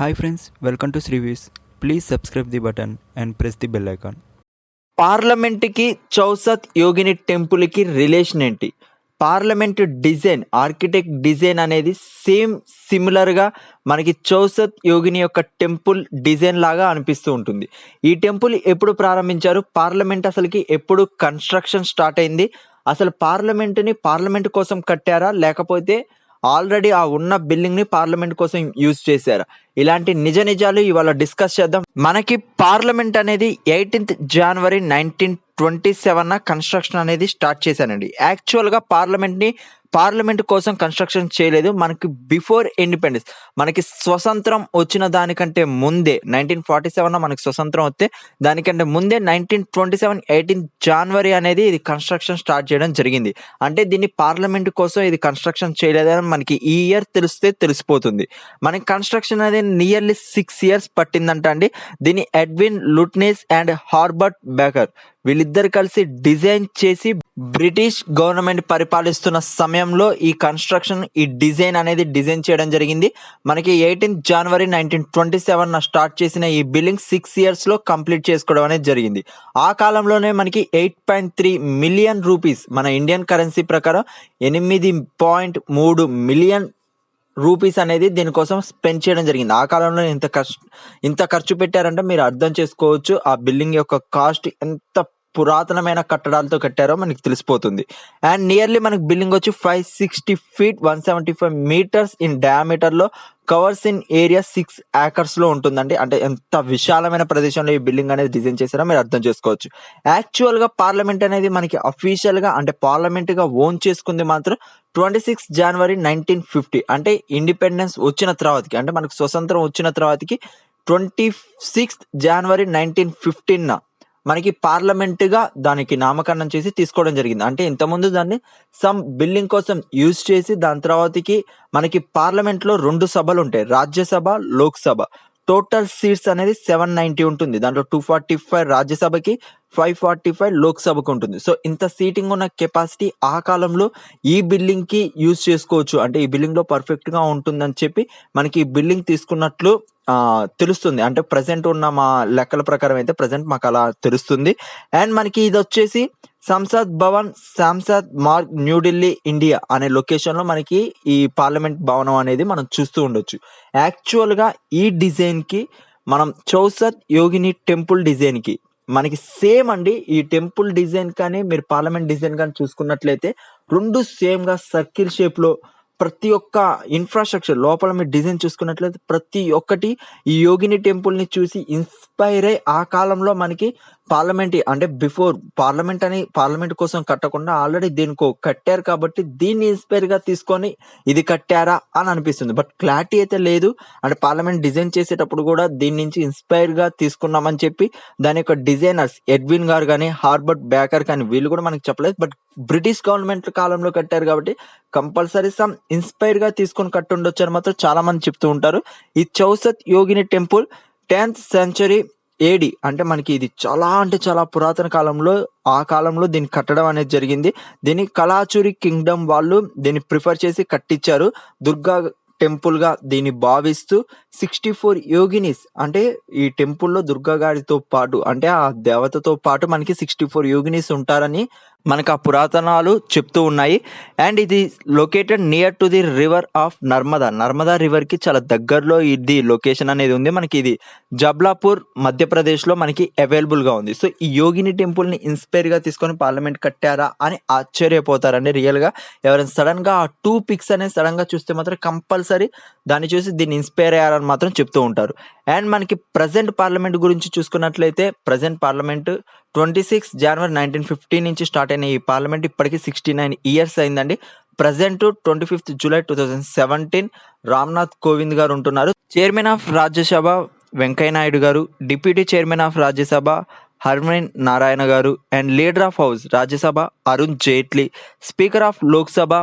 Hi friends welcome to Srivees please subscribe the button and press the bell icon పార్లమెంట్కి చౌసత్ యోగిని టెంపుల్కి relation ఏంటి? Parliament design architect design అనేది same సిమిలర్గా మనకి చౌసత్ యోగిని యొక్క టెంపుల్ డిజైన్ లాగా అనిపిస్తూ ఉంటుంది. ఈ టెంపుల్ ఎప్పుడు ప్రారంభించారు? పార్లమెంట్ అసలుకి ఎప్పుడు కన్స్ట్రక్షన్ స్టార్ట్ అయింది? అసలు పార్లమెంట్ని పార్లమెంట్ కోసం కట్టారా? లేకపోతే ఆల్రెడీ ఆ ఉన్న బిల్డింగ్ని పార్లమెంట్ కోసం యూజ్ చేశారు. ఇలాంటి నిజ నిజాలు ఇవాళ డిస్కస్ చేద్దాం. మనకి పార్లమెంట్ అనేది eighteenth January nineteen twenty seven construction అనేది స్టార్ట్ చేశానండి యాక్చువల్గా పార్లమెంట్ని పార్లమెంట్ కోసం కన్స్ట్రక్షన్ చేయలేదు. మనకి బిఫోర్ ఇండిపెండెన్స్. మనకి స్వతంత్రం వచ్చిన దానికంటే ముందే నైన్టీన్ ఫార్టీ సెవెన్ మనకి స్వతంత్రం వస్తే దానికంటే ముందే nineteen twenty seven eighteen January అనేది ఇది కన్స్ట్రక్షన్ స్టార్ట్ చేయడం జరిగింది. అంటే దీన్ని పార్లమెంట్ కోసం ఇది కన్స్ట్రక్షన్ చేయలేదని మనకి ఈ ఇయర్ తెలిస్తే తెలిసిపోతుంది. మనకి కన్స్ట్రక్షన్ అనేది నియర్లీ సిక్స్ ఇయర్స్ పట్టిందంట అండి. దీన్ని Edwin Lutyens and Herbert Baker వీళ్ళిద్దరు కలిసి డిజైన్ చేసి బ్రిటిష్ గవర్నమెంట్ పరిపాలిస్తున్న సమయంలో ఈ కన్స్ట్రక్షన్ ఈ డిజైన్ అనేది డిజైన్ చేయడం జరిగింది. మనకి eighteenth January nineteen twenty seven start చేసిన ఈ బిల్డింగ్ సిక్స్ ఇయర్స్లో కంప్లీట్ చేసుకోవడం అనేది జరిగింది. ఆ కాలంలోనే మనకి eight point three million rupees మన ఇండియన్ కరెన్సీ ప్రకారం ఎనిమిది పాయింట్ మూడు మిలియన్ రూపీస్ అనేది దీనికోసం స్పెండ్ చేయడం జరిగింది. ఆ కాలంలో ఇంత ఖర్చు ఇంత ఖర్చు పెట్టారంటే మీరు అర్థం చేసుకోవచ్చు ఆ బిల్డింగ్ యొక్క కాస్ట్ ఎంత పురాతనమైన కట్టడాలతో కట్టారో మనకి తెలిసిపోతుంది. అండ్ నియర్లీ మనకి బిల్డింగ్ వచ్చి five sixty feet one seventy five metres in డయామీటర్లో covers in area six ఏకర్స్లో ఉంటుందండి. అంటే ఎంత విశాలమైన ప్రదేశంలో ఈ బిల్డింగ్ అనేది డిజైన్ చేశారో మీరు అర్థం చేసుకోవచ్చు. యాక్చువల్గా పార్లమెంట్ అనేది మనకి అఫీషియల్గా అంటే పార్లమెంట్గా ఓన్ చేసుకుంది మాత్రం twenty six January nineteen fifty అంటే ఇండిపెండెన్స్ వచ్చిన తర్వాతకి అంటే మనకు స్వతంత్రం వచ్చిన తర్వాతకి twenty sixth January nineteen fifteen మనకి పార్లమెంట్గా దానికి నామకరణం చేసి తీసుకోవడం జరిగింది. అంటే ఇంతకుముందు దాన్ని సమ్ బిల్లింగ్ కోసం యూజ్ చేసి దాని తర్వాతకి మనకి పార్లమెంట్లో రెండు సభలు ఉంటాయి. రాజ్యసభ లోక్సభ. టోటల్ సీట్స్ అనేది సెవెన్ నైన్టీ ఉంటుంది. దాంట్లో టూ ఫార్టీ ఫైవ్ రాజ్యసభకి ఫైవ్ ఫార్టీ ఫైవ్ లోక్సభకు ఉంటుంది సో ఇంత సీటింగ్ ఉన్న కెపాసిటీ ఆ కాలంలో ఈ బిల్డింగ్కి యూజ్ చేసుకోవచ్చు. అంటే ఈ బిల్డింగ్లో పర్ఫెక్ట్గా ఉంటుందని చెప్పి మనకి ఈ బిల్డింగ్ తీసుకున్నట్లు తెలుస్తుంది. అంటే ప్రజెంట్ ఉన్న మా లెక్కల ప్రకారం అయితే ప్రజెంట్ మాకు అలా తెలుస్తుంది. అండ్ మనకి ఇది వచ్చేసి సంసద్ భవన్ సంసద్ మార్గ్ న్యూఢిల్లీ ఇండియా అనే లొకేషన్లో మనకి ఈ పార్లమెంట్ భవనం అనేది మనం చూస్తూ ఉండొచ్చు. యాక్చువల్గా ఈ డిజైన్కి మనం చౌసత్ యోగిని టెంపుల్ డిజైన్కి మనకి సేమ్ అండి ఈ టెంపుల్ డిజైన్ కానీ మీరు పార్లమెంట్ డిజైన్ కానీ చూసుకున్నట్లయితే రెండు సేమ్గా సర్కిల్ షేప్లో ప్రతి ఒక్క ఇన్ఫ్రాస్ట్రక్చర్ లోపల మీరు డిజైన్ చూసుకున్నట్లయితే ప్రతి ఒక్కటి ఈ యోగిని టెంపుల్ని చూసి ఇన్స్పైర్ అయ్యి ఆ కాలంలో మనకి పార్లమెంట్ అంటే బిఫోర్ పార్లమెంట్ అని పార్లమెంట్ కోసం కట్టకుండా ఆల్రెడీ దీనికి కట్టారు కాబట్టి దీన్ని ఇన్స్పైర్గా తీసుకొని ఇది కట్టారా అని అనిపిస్తుంది. బట్ క్లారిటీ అయితే లేదు. అంటే పార్లమెంట్ డిజైన్ చేసేటప్పుడు కూడా దీని నుంచి ఇన్స్పైర్గా తీసుకున్నామని చెప్పి దాని యొక్క డిజైనర్స్ ఎడ్విన్ గారు కానీ హార్బర్ట్ బ్యాకర్ కానీ వీళ్ళు కూడా మనకి చెప్పలేదు. బట్ బ్రిటిష్ గవర్నమెంట్ కాలంలో కట్టారు కాబట్టి కంపల్సరీ సమ్ ఇన్స్పైర్గా తీసుకొని కట్టుండొచ్చు అని మాత్రం చాలా మంది చెప్తూ ఉంటారు. ఈ Chausath Yogini temple tenth century AD అంటే మనకి ఇది చాలా అంటే చాలా పురాతన కాలంలో ఆ కాలంలో దీన్ని కట్టడం అనేది జరిగింది. దీన్ని కళాచురి కింగ్డమ్ వాళ్ళు దీన్ని ప్రిఫర్ చేసి కట్టించారు. దుర్గా టెంపుల్గా దీన్ని భావిస్తూ సిక్స్టీ ఫోర్ యోగినిస్ అంటే ఈ టెంపుల్లో దుర్గా గారితో పాటు అంటే ఆ దేవతతో పాటు మనకి సిక్స్టీ ఫోర్ యోగినిస్ ఉంటారని మనకు ఆ పురాతనాలు చెప్తూ ఉన్నాయి. అండ్ ఇది located near to the river of Narmada Narmada రివర్కి చాలా దగ్గరలో ఇది లొకేషన్ అనేది ఉంది. మనకి ఇది జబ్లాపూర్ మధ్యప్రదేశ్లో మనకి అవైలబుల్గా ఉంది. సో ఈ యోగిని టెంపుల్ని ఇన్స్పైర్గా తీసుకొని పార్లమెంట్ కట్టారా అని ఆశ్చర్యపోతారండి రియల్గా. ఎవరైనా సడన్గా ఆ టూ పిక్స్ అనేది సడన్గా చూస్తే మాత్రం కంపల్సరీ దాన్ని చూసి దీన్ని ఇన్స్పైర్ అయ్యారని మాత్రం చెప్తూ ఉంటారు. అండ్ మనకి ప్రజెంట్ పార్లమెంట్ గురించి చూసుకున్నట్లయితే present parliament twenty six January nineteen fifty నుంచి స్టార్ట్ అయిన ఈ పార్లమెంట్ ఇప్పటికీ సిక్స్టీ నైన్ ఇయర్స్ అయిందండి. Present twenty fifth July two thousand seventeen Ramnath Kovind garu ఉంటున్నారు. Chairman of Rajya Sabha Venkaiah Naidu garu deputy chairman of Rajya Sabha Harman Narayana garu and leader of house Rajya Sabha Arun Jaitley speaker of Lok Sabha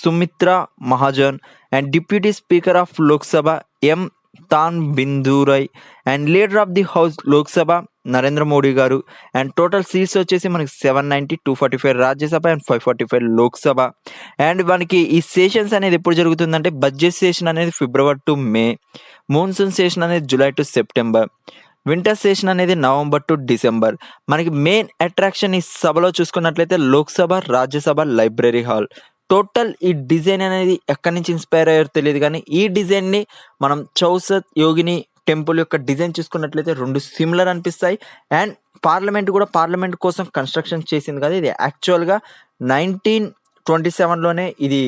Sumitra Mahajan and deputy speaker of Lok Sabha M Thambidurai and leader of the house Lok Sabha Narendra Modi garu. And total seats వచ్చేసి మనకి seven ninety two forty five Rajya Sabha and five forty five Lok Sabha. And మనకి ఈ sessions అనేది ఎప్పుడు జరుగుతుందంటే budget session అనేది February to May monsoon session అనేది July to September winter session అనేది నవంబర్ టు డిసెంబర్ మనకి మెయిన్ అట్రాక్షన్ ఈ సభలో చూసుకున్నట్లయితే Lok Sabha Rajya Sabha library hall total ఈ డిజైన్ అనేది ఎక్కడి నుంచి ఇన్స్పైర్ అయ్యారో తెలియదు కానీ ఈ డిజైన్ని మనం చౌసత్ యోగిని టెంపుల్ యొక్క డిజైన్ చూసుకున్నట్లయితే రెండు సిమిలర్ అనిపిస్తాయి. అండ్ పార్లమెంట్ కూడా పార్లమెంట్ కోసం కన్స్ట్రక్షన్ చేసింది కదా ఇది యాక్చువల్గా నైన్టీన్ ట్వంటీ సెవెన్లోనే ఇది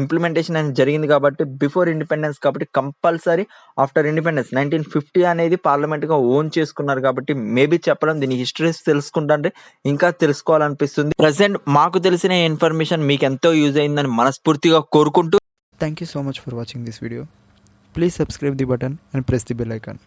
ఇంప్లిమెంటేషన్ అనేది జరిగింది కాబట్టి బిఫోర్ ఇండిపెండెన్స్ కాబట్టి compulsory after independence nineteen fifty అనేది పార్లమెంట్గా ఓన్ చేసుకున్నారు కాబట్టి మేబీ చెప్పడం దీని హిస్టరీస్ తెలుసుకుంటే ఇంకా తెలుసుకోవాలనిపిస్తుంది. ప్రజెంట్ మాకు తెలిసిన ఇన్ఫర్మేషన్ మీకు ఎంతో యూజ్ అయిందని మనస్ఫూర్తిగా కోరుకుంటూ thank you so much for watching this video Please subscribe the button and press the bell icon.